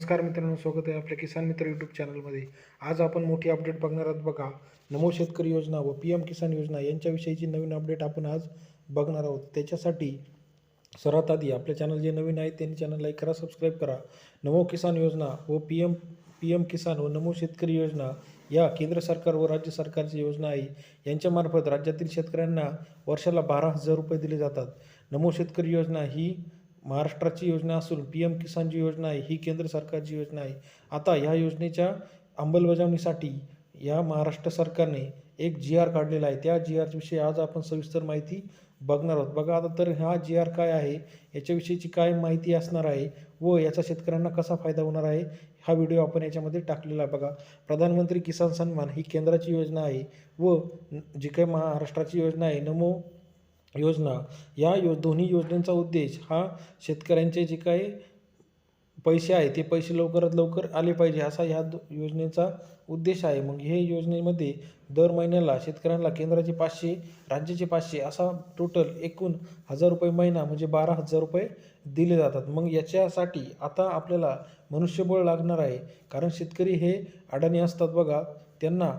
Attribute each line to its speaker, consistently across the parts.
Speaker 1: नमस्कार मित्रांनो स्वागत आहे आपल्या किसान मित्र यूट्यूब चॅनलमध्ये आज आपण मोठी अपडेट बघणार आहोत बघा. नमो शेतकरी योजना व पी एम किसान योजना यांच्याविषयीची नवीन अपडेट आपण आज बघणार आहोत. त्याच्यासाठी सर्वात आधी आपले चॅनल जे नवीन आहे त्यांनी चॅनल लाईक करा सबस्क्राईब करा. नमो किसान योजना व P M P M Kisan व नमो शेतकरी योजना या केंद्र सरकार व राज्य सरकारची योजना आहे. यांच्यामार्फत राज्यातील शेतकऱ्यांना वर्षाला बारा हजार रुपये दिले जातात. नमो शेतकरी योजना ही महाराष्ट्राची योजना असून पी एम किसानची योजना आहे ही केंद्र सरकारची योजना आहे. आता ह्या योजनेच्या अंमलबजावणीसाठी या महाराष्ट्र सरकारने एक जी आर काढलेला आहे. त्या जी आरविषयी आज आपण सविस्तर माहिती बघणार आहोत. बघा आता तर हा जी आर काय आहे याच्याविषयीची काय माहिती असणार आहे व याचा शेतकऱ्यांना कसा फायदा होणार आहे हा व्हिडिओ आपण याच्यामध्ये टाकलेला आहे. बघा प्रधानमंत्री किसान सन्मान ही केंद्राची योजना आहे व जी काही महाराष्ट्राची योजना आहे नमो योजना. या यो दोन्ही योजनांचा उद्देश हा शेतकऱ्यांचे जे काही पैसे आहे ते पैसे लवकरात लवकर आले पाहिजे असा ह्या दो योजनेचा उद्देश आहे. मग हे योजनेमध्ये दर महिन्याला शेतकऱ्यांना केंद्राचे पाचशे राज्याचे पाचशे असा टोटल एकूण हजार रुपये महिना म्हणजे बारा हजार रुपये दिले जातात. मग याच्यासाठी आता आपल्याला मनुष्यबळ लागणार आहे. कारण शेतकरी हे अडाणी असतात बघा. त्यांना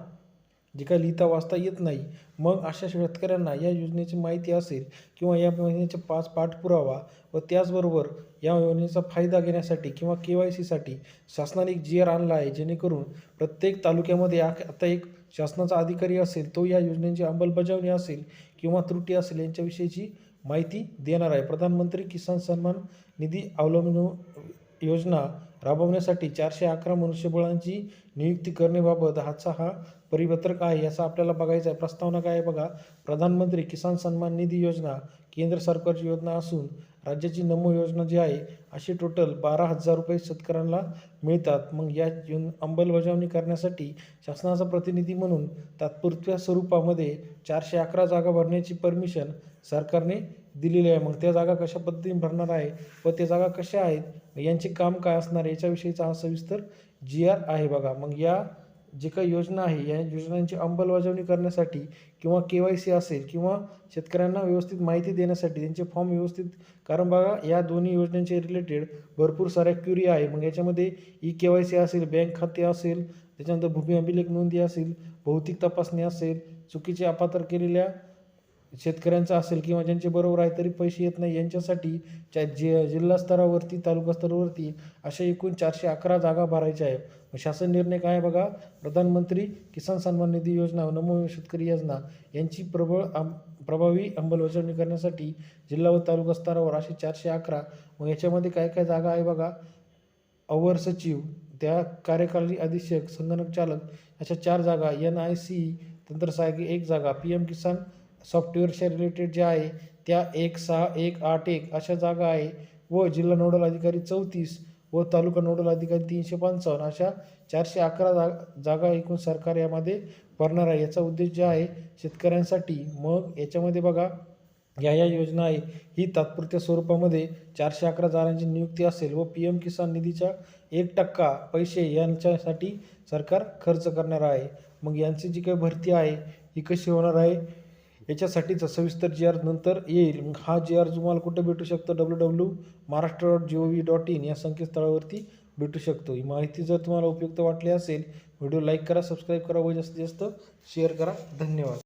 Speaker 1: जे काही लिहिता वाचता येत नाही मग अशा शेतकऱ्यांना या योजनेची माहिती असेल किंवा या योजनेचे पाच पाठपुरावा व त्याचबरोबर या योजनेचा फायदा घेण्यासाठी किंवा के वाय सीसाठी शासनाने एक जी आर आणला आहे जेणेकरून प्रत्येक तालुक्यामध्ये आता एक शासनाचा अधिकारी असेल तो या योजनेची अंमलबजावणी असेल किंवा त्रुटी असेल यांच्याविषयीची माहिती देणार आहे. प्रधानमंत्री किसान सन्मान निधी अवलंबून योजना राबवण्यासाठी चारशे अकरा मनुष्यबळांची नियुक्ती करण्याबाबत हाचा हा परिपत्रक आहे याचा आपल्याला बघायचा आहे. प्रस्तावना काय आहे बघा. प्रधानमंत्री किसान सन्मान निधी योजना केंद्र सरकारची योजना असून राज्याची नमो योजना जी आहे अशी टोटल बारा हजार रुपये शेतकऱ्यांना मिळतात. मग या अंमलबजावणी करण्यासाठी शासनाचा प्रतिनिधी म्हणून तात्पुरत्या स्वरूपामध्ये चारशे अकरा जागा भरण्याची परमिशन सरकारने दिलेली आहे. मग त्या जागा कशा पद्धतीने भरणार आहे व त्या जागा कशा आहेत? यांचे काम काय असणार आहे? याच्याविषयीचा हा सविस्तर जी आर आहे बघा. मग या जे काही योजना आहे या योजनांची अंमलबजावणी करण्यासाठी किंवा के वाय सी असेल किंवा शेतकऱ्यांना व्यवस्थित माहिती देण्यासाठी त्यांचे फॉर्म व्यवस्थित कारण बघा या दोन्ही योजनांचे रिलेटेड भरपूर साऱ्या क्युरी आहे मग याच्यामध्ये ई के वाय सी असेल बँक खाते असेल त्याच्यानंतर भूमी अभिलेख नोंदी असेल भौतिक तपासणी असेल चुकीचे अपात्र केलेल्या शेतकऱ्यांचं असेल किंवा ज्यांचे बरोबर आहे तरी पैसे येत नाही यांच्यासाठी च्या जे जिल्हा स्तरावरती तालुका स्तरावरती अशा एकूण चारशे अकरा जागा भरायच्या आहे शासन निर्णय काय आहे बघा? प्रधानमंत्री किसान सन्मान निधी योजना नमो शेतकरी योजना यांची प्रबळ आम प्रभावी अंमलबजावणी करण्यासाठी जिल्हा व तालुका स्तरावर असे चारशे अकरा मग याच्यामध्ये काय काय जागा आहे बघा? अवर सचिव त्या कार्यकारी अधीक्षक संगणक चालक अशा चार जागा एन आय सी तंत्र एक जागा पी एम किसान सॉफ्टवेअरच्या रिलेटेड ज्या आहे त्या एक सहा एक आठ एक अशा जागा आहे. व जिल्हा नोडल अधिकारी चौतीस व तालुका नोडल अधिकारी तीनशे पंचावन्न अशा चारशे अकरा जा जागा एकूण सरकार यामध्ये भरणार आहे. याचा उद्देश जे आहे शेतकऱ्यांसाठी मग याच्यामध्ये बघा या या योजना आहे. ही तात्पुरत्या स्वरूपामध्ये चारशे अकरा जागांची नियुक्ती असेल व पी एम किसान निधीच्या एक टक्का पैसे यांच्यासाठी सरकार खर्च करणार आहे. मग यांची जी काही भरती आहे ही कशी होणार आहे? याच्यासाठीचा सविस्तर जी आर नंतर येईल. हा जी आर तुम्हाला कुठं भेटू शकतो? W W Maharashtra dot G O V dot in या संकेतस्थळावरती भेटू शकतो. ही माहिती जर तुम्हाला उपयुक्त वाटली असेल व्हिडिओ लाईक करा सबस्क्राईब करा व जास्तीत जास्त शेअर करा. धन्यवाद.